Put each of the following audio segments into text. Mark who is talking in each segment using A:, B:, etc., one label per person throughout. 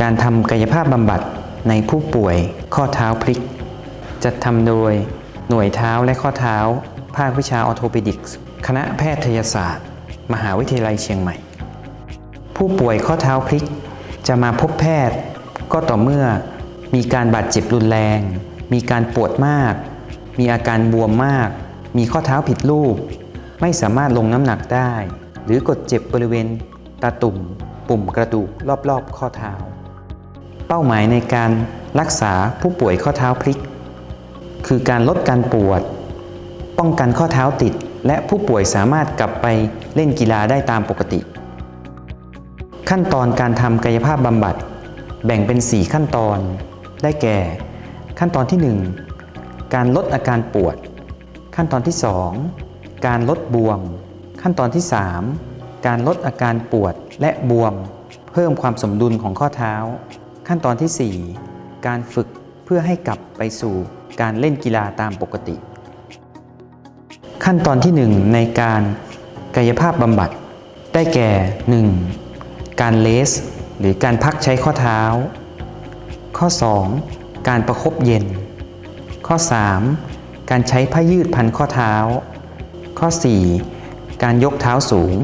A: การทำกายภาพบำบัดในผู้ป่วยข้อเท้าพลิก จัดทำโดยหน่วยเท้าและข้อเท้า ภาควิชาออโทปิดิกส์คณะแพทยศาสตร์ มหาวิทยาลัยเชียงใหม่ ผู้ป่วยข้อเท้าพลิก จะมาพบแพทย์ ก็ต่อเมื่อมีการบาดเจ็บรุนแรง มีการปวดมาก มีอาการบวมมาก มีข้อเท้าผิดรูป ไม่สามารถลงน้ำหนักได้ หรือกดเจ็บบริเวณตาตุ่ม ปุ่มกระดูกรอบๆ ข้อเท้า เป้าหมายในการรักษาผู้ป่วยข้อเท้าพลิก คือการลดการปวด ป้องกันข้อเท้าติด และผู้ป่วยสามารถกลับไปเล่นกีฬาได้ตามปกติ ขั้นตอนการทำกายภาพบำบัด แบ่งเป็น 4 ขั้นตอน ได้แก่ ขั้นตอนที่ 1 การลดอาการปวด ขั้นตอนที่ 2 การลดบวม ขั้นตอนที่ 3 การลดอาการปวดและบวม เพิ่มความสมดุลของข้อเท้า ขั้นตอนที่ 4 การฝึกเพื่อให้กลับไปสู่การเล่นกีฬาตามปกติ ขั้นตอนที่ 1 ในการกายภาพบำบัด ได้แก่ 1. การเลส หรือการพักใช้ข้อเท้า ข้อ 2. การประคบเย็น ข้อ 3. การใช้ผ้ายืดพันข้อเท้า ข้อ 4. การยกเท้าสูง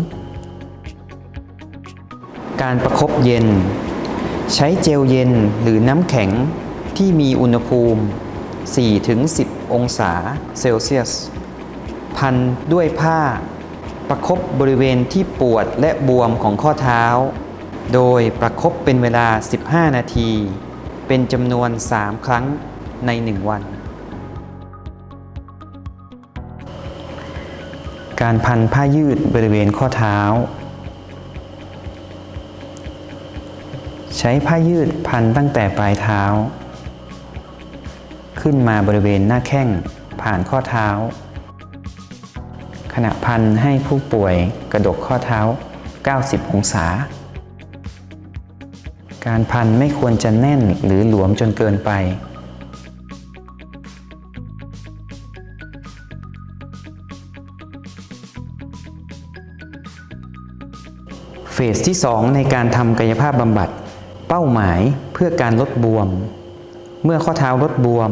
A: การประคบเย็น ใช้เจลเย็นหรือน้ำแข็งที่มีอุณหภูมิ 4-10 องศาเซลเซียส พันด้วยผ้า ประคบบริเวณที่ปวดและบวมของข้อเท้า โดยประคบเป็นเวลา 15 นาที เป็นจำนวน 3 ครั้งใน 1 วัน การพันผ้ายืดบริเวณข้อเท้า ช้ผ้ายืดพันตั้งแต่ปลายเท้า ขึ้นมาบริเวณหน้าแข้งผ่านข้อเท้า ขณะพันให้ผู้ป่วยกระดกข้อเท้า 90 องศา การพันไม่ควรจะแน่นหรือหลวมจนเกินไปเฟสที่ 2 ในการทำกายภาพบำบัด เป้าหมายเพื่อการลดบวม เมื่อข้อเท้าลดบวม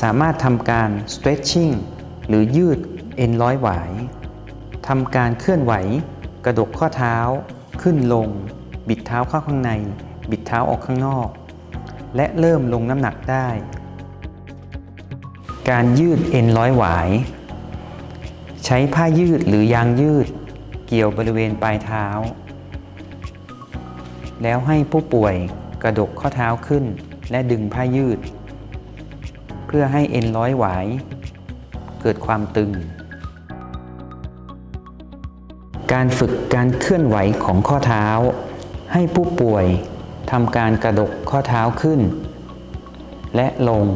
A: สามารถทำการ stretching หรือยืดเอ็นร้อยหวายทำการเคลื่อนไหว กระดกข้อเท้า ขึ้นลง บิดเท้าเข้าข้างใน บิดเท้าออกข้างนอก และเริ่มลงน้ำหนักได้ การยืดเอ็นร้อยหวาย ใช้ผ้ายืดหรือยางยืด เกี่ยวบริเวณปลายเท้า แล้วให้ผู้ป่วยกระดกข้อเท้าขึ้น และดึงผ้ายืด เพื่อให้เอ็นร้อยหวาย เกิดความตึง การฝึกการเคลื่อนไหวของข้อเท้า ให้ผู้ป่วยทำการกระดกข้อเท้าขึ้น และลง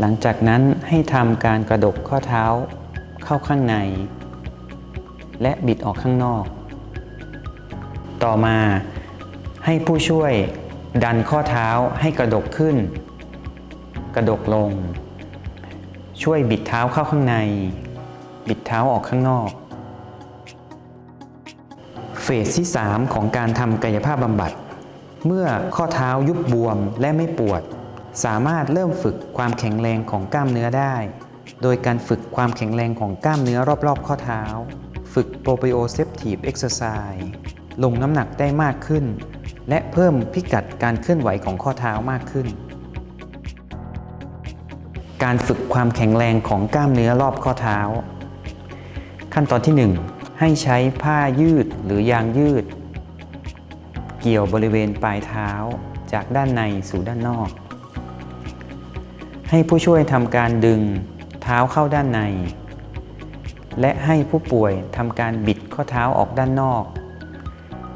A: หลังจากนั้นให้ทำการกระดกข้อเท้าเข้าข้างใน และบิดออกข้างนอก ต่อมาให้ผู้ช่วยดันข้อเท้าให้กระดกขึ้น กระดกลง ช่วยบิดเท้าเข้าข้างใน บิดเท้าออกข้างนอก เฟสที่ 3 ของการทำกายภาพบำบัด เมื่อข้อเท้ายุบบวมและไม่ปวด สามารถเริ่มฝึกความแข็งแรงของกล้ามเนื้อได้ โดยการฝึกความแข็งแรงของกล้ามเนื้อรอบๆ ข้อเท้า ฝึก proprioceptive exercise ลงน้ำหนักได้มากขึ้น และเพิ่มพิกัดการเคลื่อนไหวของข้อเท้ามากขึ้น การฝึกความแข็งแรงของกล้ามเนื้อรอบข้อเท้า ขั้นตอนที่ 1 ให้ใช้ผ้ายืดหรือยางยืด เกี่ยวบริเวณปลายเท้าจากด้านในสู่ด้านนอก ให้ผู้ช่วยทำการดึงเท้าเข้าด้านใน และให้ผู้ป่วยทำการบิดข้อเท้าออกด้านนอก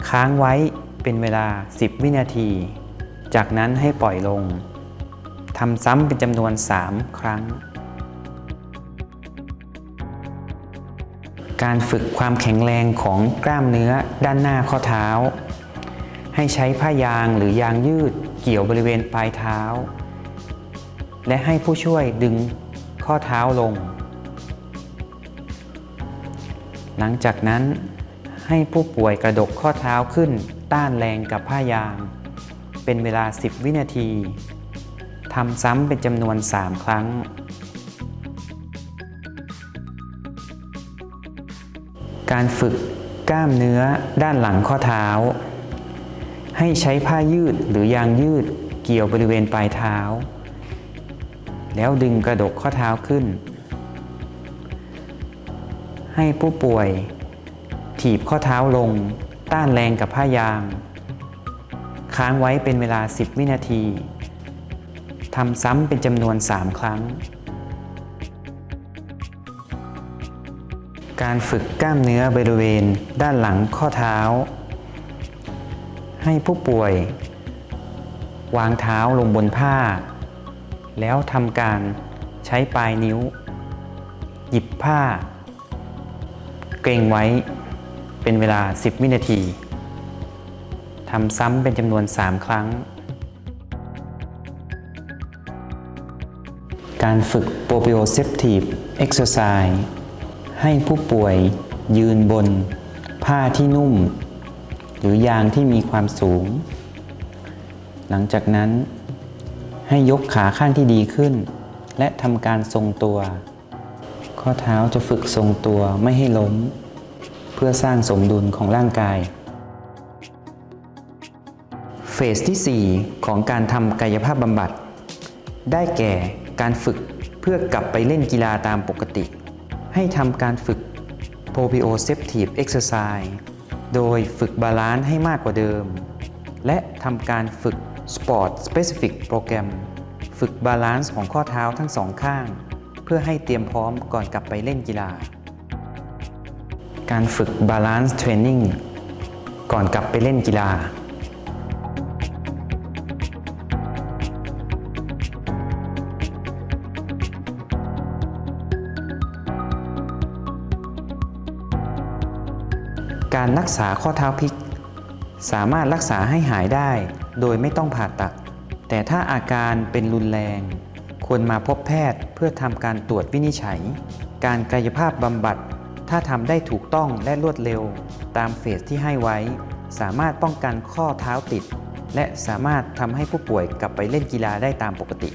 A: ค้างไว้เป็นเวลา 10 วินาที จากนั้นให้ปล่อยลงทำซ้ำเป็นจำนวน 3 ครั้ง การฝึกความแข็งแรงของกล้ามเนื้อด้านหน้าข้อเท้า ให้ใช้ผ้ายางหรือยางยืดเกี่ยวบริเวณปลายเท้า และให้ผู้ช่วยดึงข้อเท้าลง หลังจากนั้น ให้ผู้ป่วยกระดกข้อเท้าขึ้น ต้านแรงกับผ้ายาง เป็นเวลา 10 วินาทีทำซ้ำเป็นจำนวน 3 ครั้ง การฝึกกล้ามเนื้อด้านหลังข้อเท้า ให้ใช้ผ้ายืดหรือยางยืดเกี่ยวบริเวณปลายเท้า แล้วดึงกระดกข้อเท้าขึ้น ให้ผู้ป่วย ถีบข้อเท้าลง ต้านแรงกับผ้ายาง ค้างไว้เป็นเวลา 10 วินาทีทำซ้ำเป็นจำนวน 3 ครั้ง การฝึกกล้ามเนื้อบริเวณด้านหลังข้อเท้า ให้ผู้ป่วย วางเท้าลงบนผ้า แล้วทำการใช้ปลายนิ้ว หยิบผ้า เกรงไว้ เป็นเวลา 10 วินาทีทำซ้ำเป็นจำนวน 3 ครั้ง การฝึก proprioceptive exercise ให้ผู้ป่วยยืนบน ผ้าที่นุ่ม หรือยางที่มีความสูง หลังจากนั้นให้ยกขาข้างที่ดีขึ้น และทำการทรงตัว ข้อเท้าจะฝึกทรงตัวไม่ให้ล้ม เพื่อสร้างสมดุลของร่างกาย เฟสที่ 4 ของการทำกายภาพบำบัด ได้แก่การฝึกเพื่อกลับไปเล่นกีฬาตามปกติ ให้ทำการฝึก proprioceptive exercise โดยฝึกบาลานซ์ให้มากกว่าเดิม และทำการฝึก sport specific โปรแกรมฝึกบาลานซ์ของข้อเท้าทั้งสองข้าง เพื่อให้เตรียมพร้อมก่อนกลับไปเล่นกีฬา การฝึกบาลานซ์เทรนนิ่งก่อนกลับไปเล่นกีฬา การรักษาข้อเท้าพลิก สามารถรักษาให้หายได้โดยไม่ต้องผ่าตัด แต่ถ้าอาการเป็นรุนแรง ควรมาพบแพทย์เพื่อทำการตรวจวินิจฉัย การกายภาพบำบัด ถ้าทำได้ถูกต้องและรวดเร็ว ตามเฟสที่ให้ไว้ สามารถป้องกันข้อเท้าติด และสามารถทำให้ผู้ป่วยกลับไปเล่นกีฬาได้ตามปกติ